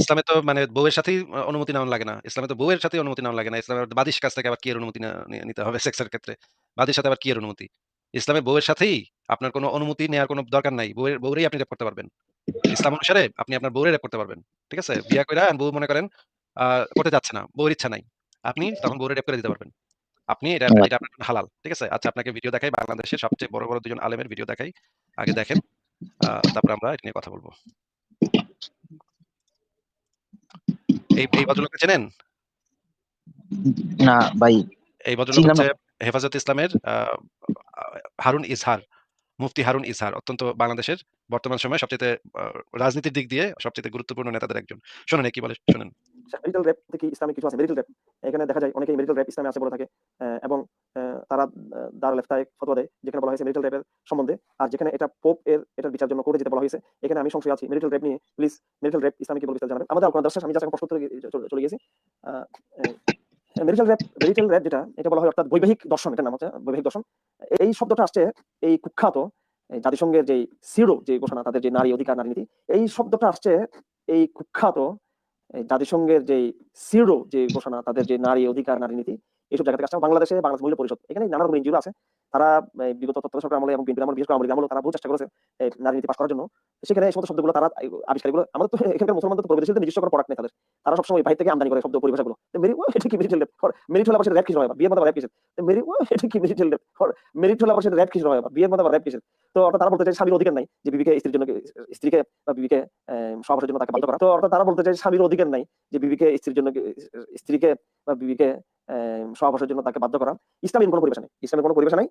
ইসলামে তো মানে বউয়ের সাথেই অনুমতি নেওয়া লাগে না। ইসলামে তো বউয়ের সাথেই অনুমতি নেওয়া লাগে না। ইসলামে বাদীর কাছ থেকে আবার কি এর অনুমতি নিতে হবে সেক্সের ক্ষেত্রে? বাদীর সাথে আবার কি এর অনুমতি? ইসলামে বউয়ের সাথেই আপনার কোনো অনুমতি নেওয়ার কোন দরকার নাই। বউয়ের বউরেই আপনি রেপ করতে পারবেন। ইসলাম অনুসারে আপনি আপনার বউরে রেপ করতে পারবেন। ঠিক আছে? বিয়া কইরা বউ মনে করেন করতে যাচ্ছে না। বউয়ের ইচ্ছা নাই। আপনি তখন বউরে রেপ করে দিতে পারবেন। আপনি এটা এটা আপনার জন্য হালাল। ঠিক আছে? আচ্ছা আপনাকে ভিডিও দেখাই বাংলাদেশের সবচেয়ে বড়, বড় দুজন আলেমের ভিডিও দেখাই। আগে দেখেন। তারপরে আমরা এটা নিয়ে কথা বলব। এই এই ভদ্রলোককে চেনেন? না ভাই। এই ভদ্রলোক হচ্ছে হেফাজত ইসলামের হারুন ইসহার মুফতি হারুন ইসহার অত্যন্ত বাংলাদেশের বর্তমান সময়ে সবচেয়ে রাজনীতির দিক দিয়ে সবচেয়ে গুরুত্বপূর্ণ নেতাদের একজন। শোনেন কি বলে শোনেন। মেরিটাল রেপ থেকে ইসলামিক কিছু আছে মেরিটাল রেপ। এখানে দেখা যায় অনেকেই মেরিটাল রেপ ইসলামে আছে বলে থাকে। এবং তারা আ দারুল ইফতায় ফতোয়া দেয়, যেখানে বলা হয়েছে মেরিটাল রেপের সম্বন্ধে। আর যেখানে এটা পোপ এর, এটার বিচার জন্য কোর্টে যেতে বলা হয়েছে। এখানে আমি সংশয়ে আছি। মেরিটাল রেপ নিয়ে প্লিজ মেরিটাল রেপ ইসলামে কি বলে জানাবেন। আমাদের আল-কোরআন দর্শন আমি এখন প্রশ্ন চলে গেছি। মেরিটাল রেপ মেরিটাল রেপ যেটা, এটা বলা হয় অর্থাৎ বৈবাহিক দর্শন, এটার নাম হচ্ছে বৈবাহিক দর্শন। এই শব্দটা আসছে এই কুখ্যাত জাতিসংঘের যেই সিরো, যে ঘোষণা, তাদের যে নারী অধিকার, নারী নীতি, এই শব্দটা আসছে এই কুখ্যাত জাতিসংঘের যেই সিরো যে ঘোষণা, তাদের যে নারী অধিকার, নারী নীতি এইসব জায়গা থেকে আসছে। বাংলাদেশে বাংলাদেশ মহিলা পরিষদ, এখানে নানা রকম এনজিও আছে। তারা বিগত তত্ত্বাবধায়ক সরকার আমলে এবং বিএনপির আমলে বিশেষ করে আমলে তারা বহু চেষ্টা করেছে নারী নীতি পাস করার জন্য। সেখানে এই সমস্ত শব্দগুলো তারা আবিষ্কারগুলো আমাদের তো এখানকার মুসলমানদের প্রগতিশীলদের নিজস্ব কোনো প্রোডাক্ট নেই তাদের। তারা সবসময় ভাই থেকে আমদানি করে শব্দ পরিভাষাগুলো। মেরি ও এটা কি মেরিটাল রেপ মেরিট হলে আবার সেটা র্যাপ কিসের হয় বিয়ের মধ্যে র্যাপ কিসের মেরি ও এটা কি মেরিটাল রেপ মেরিট হলে আবার সেটা র্যাপ কিসের হয় বিয়ের মধ্যে আবার র্যাপ কিসের তো অর্থাৎ তারা বলতে চায় স্বামীর অধিকার নাই যে বিবিকে স্ত্রীর জন্য, স্ত্রীকে বা বিবিকে সহবাসের জন্য তাকে বাধ্য করা। তো অর্থাৎ তারা বলতে চায় স্বামীর অধিকার নাই যে বিবিকে স্ত্রীর জন্য, স্ত্রীকে বা বিবিকে সহবাসের জন্য তাকে বাধ্য করা। ইসলামের কোনো পরিবেশ নেই। ইসলামের কোনো পরিবেশ নাই।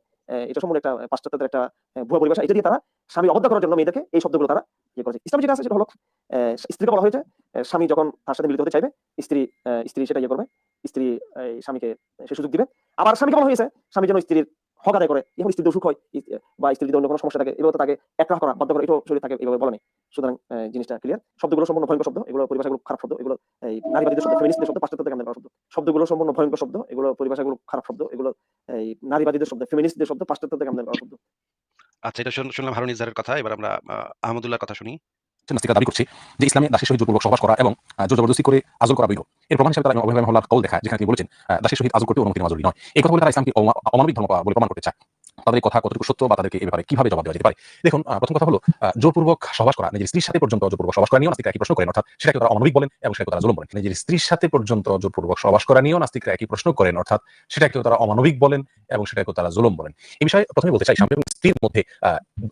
এটা সম্পূর্ণ একটা পাশ্চাত্যদের একটা ভুয়া পরিবেশ। এটা দিয়ে তারা স্বামী অবদ্ধ করার জন্য মেয়েদেরকে এই শব্দগুলো তারা ইয়ে করেছে। ইসলাম যেটা আছে সেটা হলো স্ত্রীকে বলা হয়েছে স্বামী যখন তার সাথে মিলিত হতে চাইবে, স্ত্রী স্ত্রী সেটা ইয়ে করবে, স্ত্রী স্বামীকে সে সুযোগ দিবে। আবার স্বামীকে বলা হয়েছে, স্বামী যেন স্ত্রীর হক আদায় করে এখন স্ত্রীর অসুখ হয় বা স্ত্রীর অন্য কোনো সমস্যা থাকে এগুলো তাকে একরাহ করা, বাধ্য করা এটাও শরীর থাকে, এভাবে বলা সুতরাং জিনিসটা ক্লিয়ার শব্দগুলো সম্পূর্ণ ভয়ঙ্কর শব্দ, এগুলো পরিভাষাগুলো খারাপ শব্দ, এগুলো এই নারীবাদীদের শব্দ ফেমিনিস্টদের শব্দ পাশ্চাত্য থেকে আমদানি করা শব্দ। শব্দগুলো সম্পূর্ণ ভয়ঙ্কর শব্দ, এগুলো পরিভাষাগুলো খারাপ শব্দ, এগুলো এই নারীবাদীদের শব্দ ফেমিনিস্টদের শব্দ পাশ্চাত্য থেকে আমদানি করা শব্দ। আচ্ছা এটা শুনলাম হারুন ইজহারের কথা, এবার আমরা আহমদুল্লাহর কথা শুনি। নাস্তিকরা দাবি করছে যে ইসলামে দাসের সহিত জোরপূর্বক সহবাস করা এবং জোর জবরদস্তি করে আজল করা বৈধ। এর প্রমাণ হিসেবে তারা অভিভাবক হল্লার কল দেখায়, যেখানে তিনি বলেছেন দাসের সহিত আজল করতে অনুমতি নেওয়া জরুরি নয়। এই কথা বলে তারা ইসলামকে অমানবিক ধর্ম বলে প্রমাণ করতে চায়। তাদের কথা কতটুকু সত্য বা তাদেরকে এই ব্যাপারে কীভাবে জবাব দেওয়া যেতে পারে? দেখুন প্রথম কথা হলো জোরপূর্বক সহবাস করা, নিজের স্ত্রীর সাথে পর্যন্ত জোরপূর্বক সহবাস করা নিয়েও নাস্তিকরা একই প্রশ্ন করেন, অর্থাৎ সেটাকে তারা অমানবিক বলেন এবং সেটাকে তারা জুলুম বলেন। নিজের স্ত্রীর সাথে পর্যন্ত জোরপূর্বক সহবাস করা নিয়েও নাস্তিকরা একই প্রশ্ন করেন, অর্থাৎ সেটাকে তারা অমানবিক বলেন এবং সেটাকে তারা জুলুম বলেন। এই বিষয়ে প্রথমে বলতে চাই স্বামী এবং স্ত্রীর মধ্যে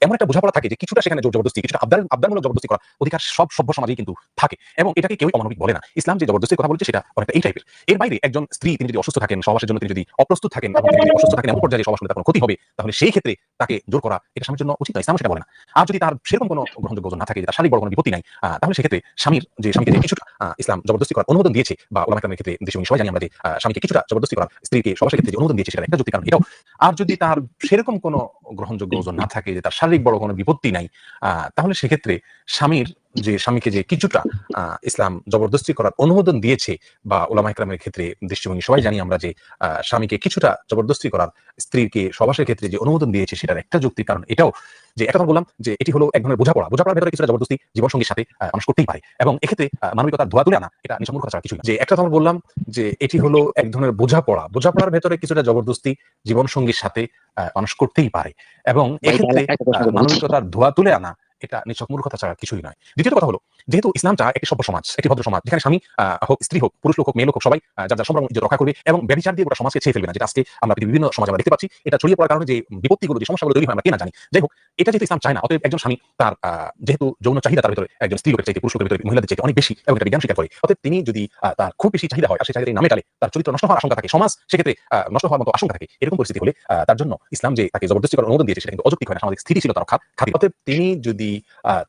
এমন একটা বোঝাপড়া থাকে যে কিছুটা সেখানে জোর জবরদস্তি, কিছুটা আবদার আবদারমূলক জবরদস্তি করা অধিকার সব সভ্য সমাজেই কিন্তু থাকে এবং এটাকে কেউ অমানবিক বলে না। ইসলাম যে জবরদস্তির কথা বলছে, সেটা অনেকটা এই টাইপের এর বাইরে একজন স্ত্রী, তিনি যদি অসুস্থ থাকেন, সহবাসের জন্য তিনি যদি অপ্রস্তুত থাকেন অসুস্থ থাকেন এমন পর্যায়ে সহবাস করলে তার ক্ষতি হবে, তাহলে সেই ক্ষেত্রে তাকে জোর করা এটা স্বামীর জন্য উচিত নয়। ইসলাম সেটা বলে না। আর যদি তার সেরকম কোনো গ্রহণযোগ্য না থাকে তার শারীরিক বড় কোনো বিপত্তি নাই তাহলে সেক্ষেত্রে স্বামীর যে স্বামীকে যে কিছুটা ইসলাম জবরদস্তি করার অনুমোদন দিয়েছে বা ওলামাকামের ক্ষেত্রে দেশে সবাই জানি আমরা যে স্বামীকে কিছুটা জবরদস্তি করার, স্ত্রীকে সবার ক্ষেত্রে অনুমোদন দিয়েছে, সেটা একটা যুক্তি কারণ এটাও আর যদি তার সেরকম কোনো গ্রহণযোগ্য ওজন না থাকে, যে তার শারীরিক বড় কোনো বিপত্তি নাই তাহলে সেক্ষেত্রে স্বামীর যে স্বামীকে যে কিছুটা ইসলাম জবরদস্তি করার অনুমোদন দিয়েছে বা ওলামা ইকরামের ক্ষেত্রে দৃষ্টিভঙ্গি সবাই জানি আমরা যে স্বামীকে কিছুটা জবরদস্তি করার স্ত্রীকে সবাসের ক্ষেত্রে যে অনুমোদন দিয়েছে সেটার একটা যুক্তি কারণ এটাও যে একটা বললাম যে এটি হলো এক ধরনের বোঝাপড়া। বোঝাপড়ার ভেতরে কিছুটা জবরদস্তি জীবনসঙ্গীর সাথে মানুষ করতেই পারে এবং এক্ষেত্রে মানবিকতার ধোয়া তুলে আনা এটা নিঃসম্মূর্খ ছাড়া কিছুই যে একটা তোমার বললাম যে এটি হলো এক ধরনের বোঝাপড়া। বোঝাপড়ার ভেতরে কিছুটা জবরদস্তি জীবনসঙ্গীর সাথে মানুষ করতেই পারে এবং এক্ষেত্রে মানবিকতার ধোয়া তুলে আনা এটা নিছক মূর্খতা ছাড়া কিছুই নয়। দ্বিতীয় কথা হলো, যেহেতু ইসলামটা একটি সভ্য সমাজ, একটি ভদ্র সমাজ, যেখানে স্বামী হোক স্ত্রী হোক, পুরুষ লোক হোক, মেয়ে হোক, সবাই যার যার সম্পর্ক রক্ষা করবে এবং ব্যবচার দিয়ে গোটা সমাজকে ছেয়ে ফেলবে না, যেটা আজকে আমরা বিভিন্ন সমাজ আমরা দেখতে পাচ্ছি। এটা ছড়িয়ে পড়ার কারণে যে বিপত্তিগুলো, যে সমস্যাগুলো তৈরি হয় আমরা কে না জানি। যাই হোক, এটা যেহেতু ইসলাম চায় না, অতএব একজন স্বামী তার যেহেতু যৌন চাহিদা তার ভিতরে, একজন স্ত্রী লোকের চাইতে, পুরুষ লোকের ভিতরে, মহিলাদের চাইতে অনেক বেশি এবং এটা বিজ্ঞান স্বীকার করে, অতএব তিনি যদি তার খুব বেশি চাহিদা হয় সেই চাহিদা নামে টালে তার চরিত্র নষ্ট হওয়ার আশঙ্কা থাকে, সমাজ সেক্ষেত্রে নষ্ট হওয়ার মতো আশঙ্কা থাকে, এরকম পরিস্থিতি হলে তার জন্য ইসলাম যে তাকে জবরদস্তি করার অনুমোদন দিয়েছে, সেটা কিন্তু অযৌক্তিক হয় না, সামাজিক স্থিতিশীলতা রক্ষার খাতির অতএব তিনি যদি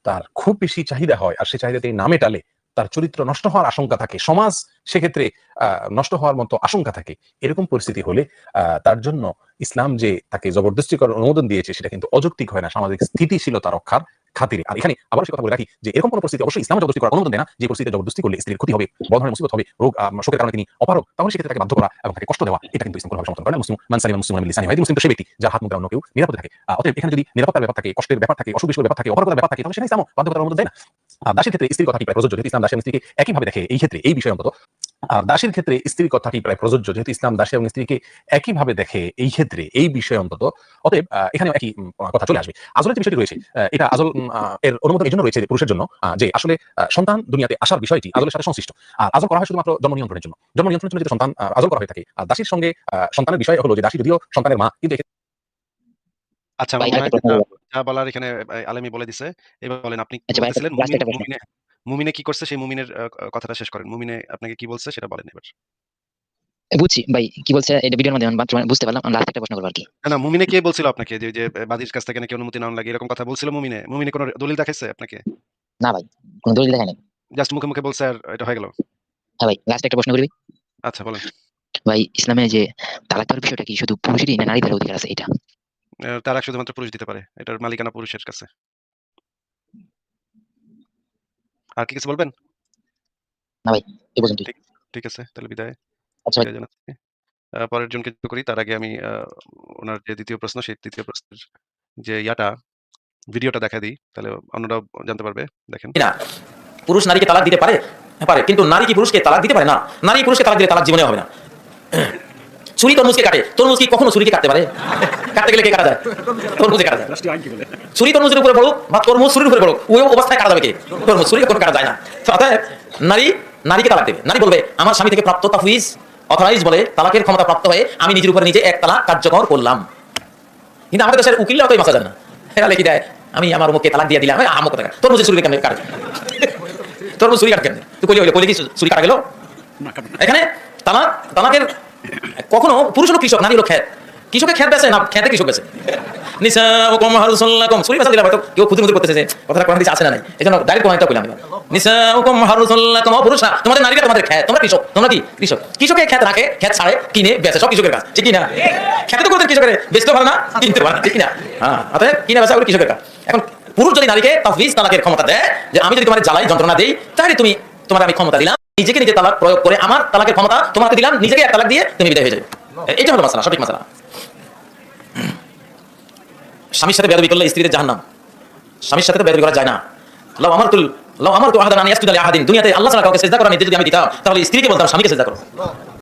তার খুব বেশি চাহিদা হয় আর সেই চাহিদা তিনি নামে টালে, তার চরিত্র নষ্ট হওয়ার আশঙ্কা থাকে, সমাজ সেক্ষেত্রে নষ্ট হওয়ার মতো আশঙ্কা থাকে। এরকম পরিস্থিতি হলে তার জন্য ইসলাম যে তাকে জবরদস্তি করার অনুমোদন দিয়েছে, সেটা কিন্তু অযৌক্তিক হয় না। সামাজিক স্থিতিশীলতা রক্ষার খাতিরে। আর এখানে আবার সে কথা বলে রাখি যে, এরকম কোনো পরিস্থিতি অবশ্যই ইসলাম জবরদস্তি করার অনুমোদন দেয় না। যে পরিস্থিতি জবরদস্তি করলে স্ত্রীর ক্ষতি হবে, বড় ধরনের মুসিবত হবে, রোগ শোকের কারণে তিনি অপারক তাহলে সেক্ষেত্রে তাকে বাধ্য করা এবং তাকে কষ্ট দেওয়া, এটা কিন্তু ইসলাম কোনোভাবে সমর্থন করে না। মুসলিম মানসানি মুসলিম লিসানি হয় মুসলিম তো সেই ব্যক্তি, যার হাত মুখে অন্য কেউ নিরাপদে থাকে। অতএব এখানে যদি নিরাপত্তার ব্যাপার থাকে, কষ্টের ব্যাপার থাকে, অসুখ বিসুখের ব্যাপার থাকে অপারকতার ব্যাপার থাকে, তাহলে সেটা ইসলাম বাধ্য করার অনুমোদন দেয় না। দাসের ক্ষেত্রে স্ত্রীর কথাটি প্রায় প্রযোজ্য? যেহেতু ইসলাম দাসী এবং স্ত্রীকে একইভাবে দেখে, এই ক্ষেত্রে এই বিষয়ে অন্তত আর দাসের ক্ষেত্রে স্ত্রীর কথাটি প্রায় প্রযোজ্য যেহেতু ইসলাম দাসী এবং স্ত্রীকে একইভাবে দেখে এই ক্ষেত্রে এই বিষয়ে অন্তত। অতএব আহ, এখানেও একই কথা চলে আসবে। আজলের যে বিষয়টি রয়েছে এটা আজল এর অনুমোদন এই জন্য রয়েছে পুরুষের জন্য যে আসলে সন্তান দুনিয়াতে আসার বিষয়টি আজলের সাথে সংশ্লিষ্ট। আর আজল করা হয় শুধুমাত্র জন্ম নিয়ন্ত্রণের জন্য। জন্ম নিয়ন্ত্রণের জন্য যে সন্তান আজল করা হয়ে থাকে আর দাসীর সঙ্গে সন্তানের বিষয় হলো যে দাসী যদিও সন্তানের মা কিন্তু আচ্ছা বলার এখানে আলেমি বলে দিছে। এবার বলেন আপনি মুমিন কি করছে সেই মুমিনের কথাটা শেষ করেন। মুমিনে আপনাকে কি বলছে সেটা বলেন এবার। বুঝছি। ভাই কি বলছে? এটা ভিডিওর মধ্যে আমি বুঝতে পারলাম। লাস্ট একটা প্রশ্ন করব আর কি। না মুমিনে কে বলছিল আপনাকে? যে যে বাদীর কাছ থেকে নাকি অনুমতি নেওয়া লাগে এরকম কথা বলছিল মুমিনে। মুমিনে কোনো দলিল দেখাইছে আপনাকে? না ভাই কোনো দলিল জাস্ট মুখে মুখে বলছে আর এটা হয়ে গেল? হ্যাঁ ভাই লাস্ট একটা প্রশ্ন করবি আচ্ছা বলেন। ভাই ইসলামে যে তালাক দেওয়ার বিষয়টা কি শুধু পুরুষেরই না নারীদের অধিকার আছে এটা তারা শুধুমাত্র পুরুষ দিতে পারে। এটার মালিকানা পুরুষের কাছে। আর কি কিছু বলবেন? না ভাই এই পর্যন্ত ঠিক আছে তাহলে বিদায়। আচ্ছা ভাই। জানাচ্ছি। পরের জনকে যুক্ত করি তার আগে আমি ওনার যে দ্বিতীয় প্রশ্ন সেই তৃতীয় প্রশ্নের যে ইয়াটা ভিডিওটা দেখা দিই তাহলে অন্যরাও জানতে পারবে দেখেন। না পুরুষ নারীকে তালাক দিতে পারে? পারে। কিন্তু নারী কি পুরুষকে তালাক দিতে পারে? না নারী পুরুষকে তালাক দিলে তালাক জীবনে হবে না। ছুরি তরমুজকে কাটে? তরমুজ কি কখনো ছুরিকে কাটতে পারে? কাটতে গেলে কে কাটা যায়? তরমুজে কাটা যায়। ছুরি তরমুজের উপরে পড়ুক বা তরমুজ ছুরির উপরে পড়ুক ওই অবস্থায় কাটা যাবে কে? তরমুজ ছুরি কোনো কাটা যায় না। তো অতএব নারী নারীকে তালাক দেবে। নারী বলবে আমার স্বামী থেকে প্রাপ্ত তাফুইজ অথরাইজ বলে তালাকের ক্ষমতা প্রাপ্ত হয়ে আমি নিজের উপরে নিজে এক তালাক কার্যকর করলাম। কিন্তু আমাদের দেশের উকিলরা অতই মাসা জানে না। এরা লিখে দেয় আমি আমার মুখে তালাক দিয়ে দিলাম আমক টাকা তরমুজের ছুরি কেন কাটে? তরমুজ ছুরি কাট কেন তুই কইলে হইলে কইলে কি ছুরি কাটা গেল? এখানে তালাক তালাকের কখনো পুরুষ হলো কৃষক, নারী হলো খ্যাত। কৃষকের খ্যাত বেছে না খ্যাতে কৃষক বেছে কেউ করতেছে পুরুষ তোমরা কৃষক, তোমরা কি কৃষক? খ্যাত রাখে ছাড়ে, কিনে সব না? তো না হ্যাঁ কিনে এখন পুরুষ যদি নারীকে ক্ষমতা দেয় যে, আমি যদি তোমার জ্বালাই যন্ত্রণা দেই, তাহলে তুমি তোমার আমি ক্ষমতা দিলাম। নিজেকে নিজে তালাক প্রয়োগ করে আমার তালাকের ক্ষমতা তোমাকে দিলাম, নিজেকে এক তালাক দিয়ে তুমি বিদায় হয়ে যাবে। এটা হলো মাসালা, সঠিক মাসালা। স্বামীর সাথে বেদবি করলে স্ত্রীদের জাহান্নাম। স্বামীর সাথে তো বেদবি করা যায় না। লাও আমার তুল লাও আমার তো আহাদান ইয়াসজুদা লিআহাদিন দুনিয়াতে আল্লাহ ছাড়া কাউকে সেজদা করা নিজে যদি আমি দিতাম, তাহলে স্ত্রীকে বলতাম, স্বামীকে সেজদা করো।